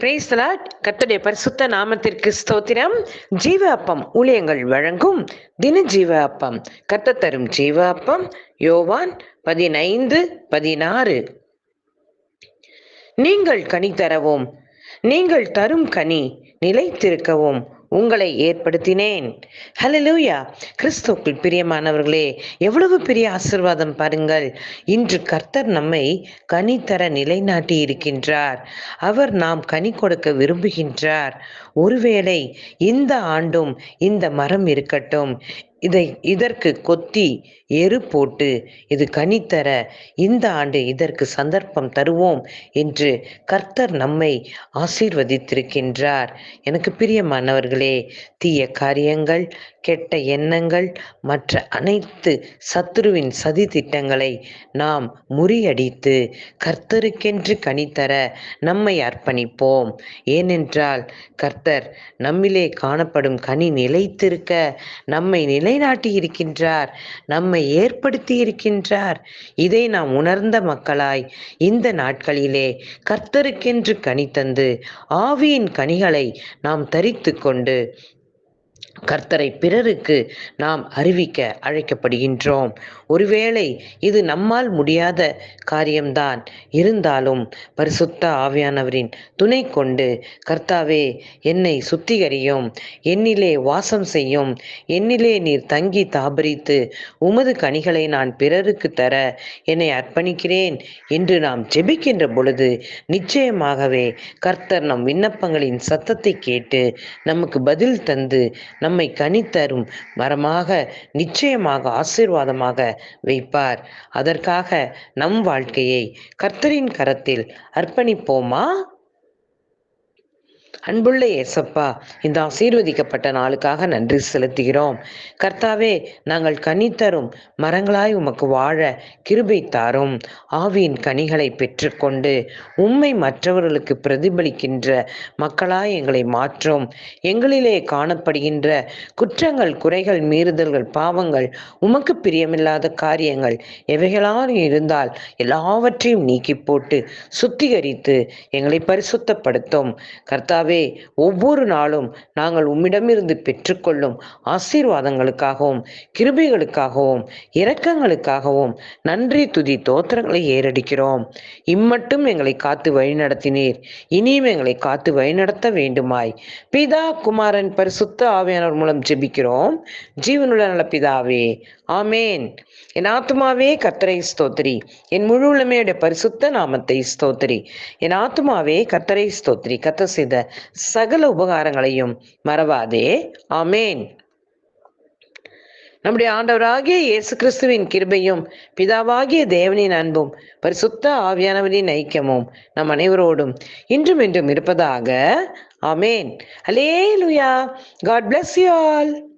Praise the Lord கத்துடைய பரிசுத்த நாமத்திற்கு ஸ்தோத்திரம். ஜீவ அப்பம் ஊழியங்கள் வழங்கும் தின ஜீவ அப்பம் கத்த தரும் ஜீவ அப்பம் யோவான் பதினைந்து பதினாறு. நீங்கள் கனி தரவும் நீங்கள் தரும் கனி நிலைத்திருக்கவும். உங்களை ஏற்படுத்தினேன். ஹலலூயா கிறிஸ்துக்குள் பிரியமானவர்களே எவ்வளவு பெரிய ஆசிர்வாதம் பாருங்கள். இன்று கர்த்தர் நம்மை கனி தர நிலைநாட்டி இருக்கின்றார். அவர் நாம் கனி கொடுக்க விரும்புகின்றார். ஒருவேளை இந்த ஆண்டும் இந்த மரம் இருக்கட்டும் இதை இதற்கு கொத்தி எரு போட்டு இது கனித்தர இந்த ஆண்டு இதற்கு சந்தர்ப்பம் தருவோம் என்று கர்த்தர் நம்மை ஆசீர்வதித்திருக்கின்றார். எனக்கு பிரியமானவர்களே தீய காரியங்கள் கெட்ட எண்ணங்கள் மற்ற அனைத்து சத்துருவின் சதி திட்டங்களை நாம் முறியடித்து கர்த்தருக்கென்று கனித்தர நம்மை அர்ப்பணிப்போம். ஏனென்றால் கர்த்தர் நம்மிலே காணப்படும் கனி நிலைத்திருக்க நம்மை நிலை நிலைநாட்டி இருக்கின்றார் நம்மை ஏற்படுத்தி இருக்கின்றார். இதை நாம் உணர்ந்த மக்களாய் இந்த நாட்களிலே கர்த்தருக்கென்று கனி தந்து ஆவியின் கனிகளை நாம் தரித்து கொண்டு கர்த்தரை பிறருக்கு நாம் அறிவிக்க அழைக்கப்படுகின்றோம். ஒருவேளை இது நம்மால் முடியாத காரியம்தான். இருந்தாலும் பரிசுத்த ஆவியானவரின் துணை கொண்டு கர்த்தாவே என்னை சுத்திகரியும் என்னிலே வாசம் செய்யும் என்னிலே நீர் தங்கி தாபரித்து உமது கனிகளை நான் பிறருக்கு தர என்னை அர்ப்பணிக்கிறேன் என்று நாம் ஜெபிக்கின்ற பொழுது நிச்சயமாகவே கர்த்தர் நம் விண்ணப்பங்களின் சத்தத்தை கேட்டு நமக்கு பதில் தந்து நம்மை கனித்தரும் மரமாக நிச்சயமாக ஆசீர்வாதமாக வைப்பார். அதற்காக நம் வாழ்க்கையை கர்த்தரின் கரத்தில் அர்ப்பணிப்போமா? அன்புள்ள ஏசப்பா இந்த ஆசீர்வதிக்கப்பட்ட நாளுக்காக நன்றி செலுத்துகிறோம். கர்த்தாவே நாங்கள் கனி தரும் மரங்களாய் உமக்கு வாழ கிருபை தாரும். ஆவியின் கனிகளை பெற்றுக்கொண்டு உம்மை மற்றவர்களுக்கு பிரதிபலிக்கின்ற மக்களாய் எங்களை மாற்றும். எங்களிலே காணப்படுகின்ற குற்றங்கள் குறைகள் மீறுதல்கள் பாவங்கள் உமக்கு பிரியமில்லாத காரியங்கள் எவைகளாக இருந்தால் எல்லாவற்றையும் நீக்கி போட்டு சுத்திகரித்து எங்களை பரிசுத்தப்படுத்தும். கர்த்தாவே ஒவ்வொரு நாளும் நாங்கள் உம்மிடமிருந்து பெற்றுக்கொள்ளும் ஆசீர்வாதங்களுக்காகவும் கிருபைகளுக்காகவும் இரக்கங்களுக்காகவும் நன்றி துதி தோத்திரங்களை ஏறடிக்கிறோம். இம்மட்டும் எங்களை காத்து வழிநடத்தினீர். இனியும் எங்களை காத்து வழிநடத்த வேண்டுமாய். பிதா குமாரன் பரிசுத்த ஆவியானவர் மூலம் ஜெபிக்கிறோம். ஜீவனுள்ள நல்ல பிதாவே ஆமேன். என் ஆத்மாவே கர்த்தரை ஸ்தோத்திரி. என் முழு உளமையுடைய பரிசுத்த நாமத்தை ஸ்தோத்திரி. என் ஆத்மாவே கர்த்தரை ஸ்தோத்திரி. கத்த செய்த சகல உபகாரங்களையும் மறவாதே. ஆமேன். நம்முடைய ஆண்டவராகிய இயேசு கிறிஸ்துவின் கிருபையும் பிதாவாகிய தேவனின் அன்பும் பரிசுத்த ஆவியானவரின் ஐக்கியமும் நம் அனைவரோடும் இன்றும் இன்றும் இருப்பதாக. Amen. Alleluia God bless you all